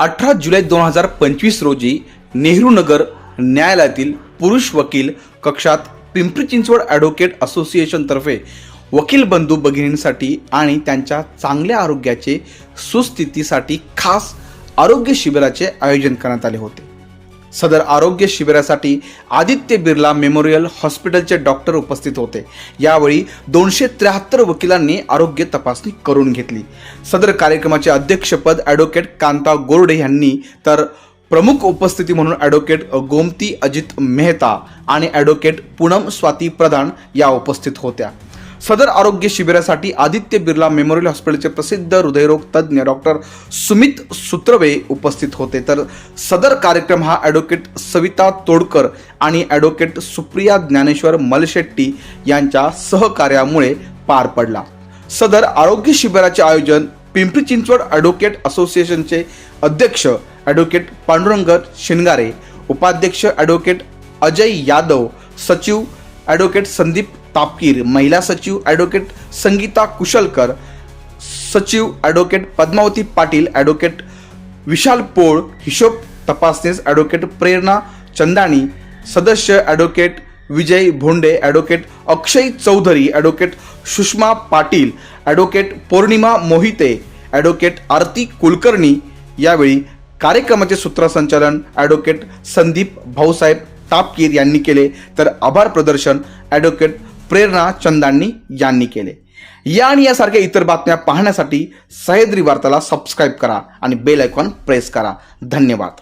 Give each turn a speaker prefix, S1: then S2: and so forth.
S1: अठरा जुलै दोन हजार पंचवीस रोजी नेहरू नगर न्यायालयातील पुरुष वकील कक्षात पिंपरी चिंचवड ॲडव्होकेट असोसिएशनतर्फे वकील बंधू भगिनींसाठी आणि त्यांच्या चांगल्या आरोग्याचे सुस्थितीसाठी खास आरोग्य शिबिराचे आयोजन करण्यात आले होते. सदर आरोग्य शिबिरासाठी आदित्य बिर्ला मेमोरियल हॉस्पिटलचे डॉक्टर उपस्थित होते. यावेळी दोनशे त्र्याहत्तर वकिलांनी आरोग्य तपासणी करून घेतली. सदर कार्यक्रमाचे अध्यक्षपद ॲडव्होकेट कांता गोरडे यांनी तर प्रमुख उपस्थिती म्हणून ॲडव्होकेट गोमती अजित मेहता आणि ॲडव्होकेट पूनम स्वाती प्रधान या उपस्थित होत्या. सदर आरोग्य शिबिरासाठी आदित्य बिर्ला मेमोरियल हॉस्पिटलचे प्रसिद्ध हृदयरोग तज्ज्ञ डॉक्टर सुमित सुत्रवे उपस्थित होते. तर सदर कार्यक्रम हा ॲडव्होकेट सविता तोडकर आणि ॲडव्होकेट सुप्रिया ज्ञानेश्वर मलशेट्टी यांच्या सहकार्यामुळे पार पडला. सदर आरोग्य शिबिराचे आयोजन पिंपरी चिंचवड ॲडव्होकेट असोसिएशनचे अध्यक्ष ॲडव्होकेट पांडुरंग शिनगारे उपाध्यक्ष ॲडव्होकेट अजय यादव सचिव ॲडव्होकेट संदीप तापकीर महिला सचिव ॲडव्होकेट संगीता कुशलकर सचिव ॲडव्होकेट पद्मावती पाटील ॲडव्होकेट विशाल पोळ हिशोब तपासनीस ॲडव्होकेट प्रेरणा चंदाणी सदस्य advocate Vijay Bhonde advocate Akshay Chaudhari advocate Sushma Patil advocate Pournima Mohite advocate Aarti Kulkarni. यावेळी कार्यक्रमाचे सूत्रसंचालन ॲडव्होकेट संदीप भाऊसाहेब तापकीर यांनी केले तर आभार प्रदर्शन ॲडव्होकेट प्रेरणा चंदांनी यांनी केले. या आणि यासारख्या इतर बातम्या पाहण्यासाठी सह्याद्री वार्ताला सबस्क्राईब करा आणि बेल आयकॉन प्रेस करा. धन्यवाद.